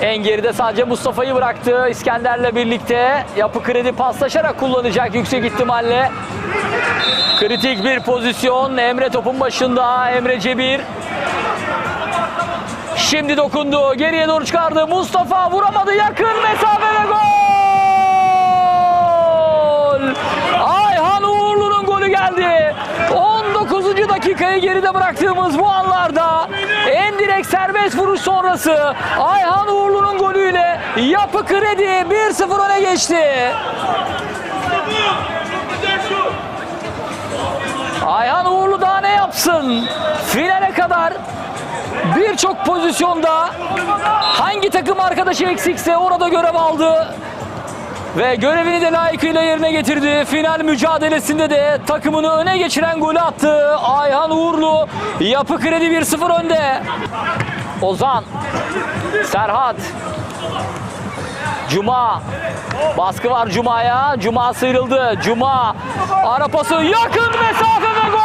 En geride sadece Mustafa'yı bıraktı. İskender'le birlikte yapı kredi paslaşarak kullanacak yüksek ihtimalle. Kritik bir pozisyon. Emre topun başında. Emre Cebir. Şimdi dokundu. Geriye doğru çıkardı. Mustafa vuramadı. Yakın mesafede gol! Ayhan Uğurlu'nun golü geldi. 19. dakikayı geride bıraktığımız bu anlarda direkt serbest vuruş sonrası Ayhan Uğurlu'nun golüyle Yapı Kredi 1-0 öne geçti. Ayhan Uğurlu daha ne yapsın? Finale kadar birçok pozisyonda hangi takım arkadaşı eksikse orada görev aldı. Ve görevini de layıkıyla yerine getirdi. Final mücadelesinde de takımını öne geçiren golü attı. Ayhan Uğurlu Yapı Kredi 1-0 önde. Ozan, Serhat, Cuma. Baskı var Cuma'ya. Cuma sıyrıldı. Cuma. Ara pası yakın mesafe ve gol!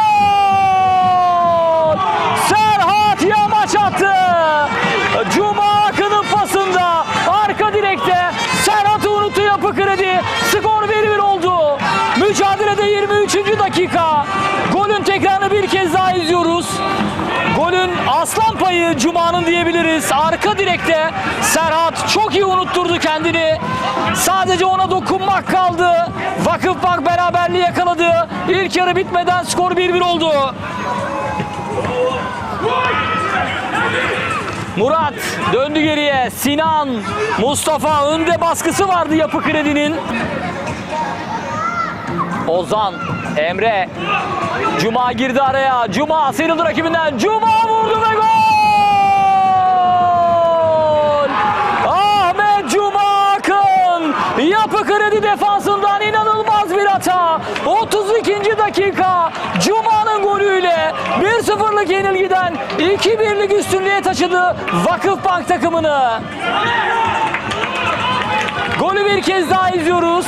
Serhat Yamaç attı. Cuma Akın'ın pasında arka direkte Serhat'ı unuttu yapı kredi. Skor 1-1 oldu. Mücadelede 23. dakika. Aslan payı Cuma'nın diyebiliriz. Arka direkte Serhat çok iyi unutturdu kendini. Sadece ona dokunmak kaldı. Vakıfbank beraberliği yakaladı. İlk yarı bitmeden skor 1-1 oldu. Murat döndü geriye. Sinan, Mustafa önde baskısı vardı Yapı Kredi'nin. Ozan, Emre, Cuma girdi araya. Cuma sıyrıldı rakibinden. Cuma vurdu ve gol! Ahmet Cuma Akın Yapı Kredi defansından inanılmaz bir hata. 32. dakika Cuma'nın golüyle 1-0'lık yenilgiden 2-1'lik üstünlüğe taşıdı Vakıfbank takımını. Golü bir kez daha izliyoruz.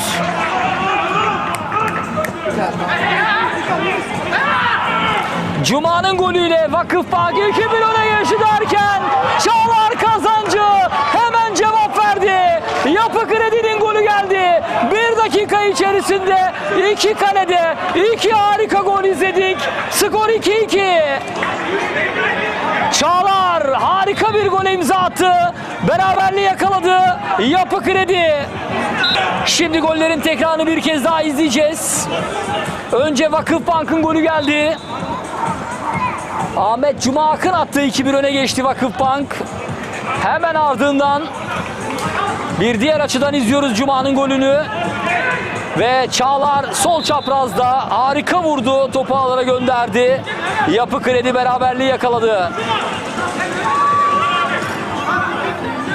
Cuma'nın golüyle Vakıfbank 2-1 öne geçti derken Çağlar Kazancı hemen cevap verdi. Yapı Kredi'nin golü geldi. Bir dakika içerisinde iki kalede iki harika gol izledik. Skor 2-2. Çağlar harika bir gole imza attı. Beraberliği yakaladı. Yapı Kredi. Şimdi gollerin tekrarını bir kez daha izleyeceğiz. Önce Vakıfbank'ın golü geldi. Ahmet Cuma Akın attı 2-1 öne geçti Vakıfbank. Hemen ardından bir diğer açıdan izliyoruz Cuma'nın golünü. Ve Çağlar sol çaprazda harika vurdu. Topu ağlara gönderdi. Yapı Kredi beraberliği yakaladı.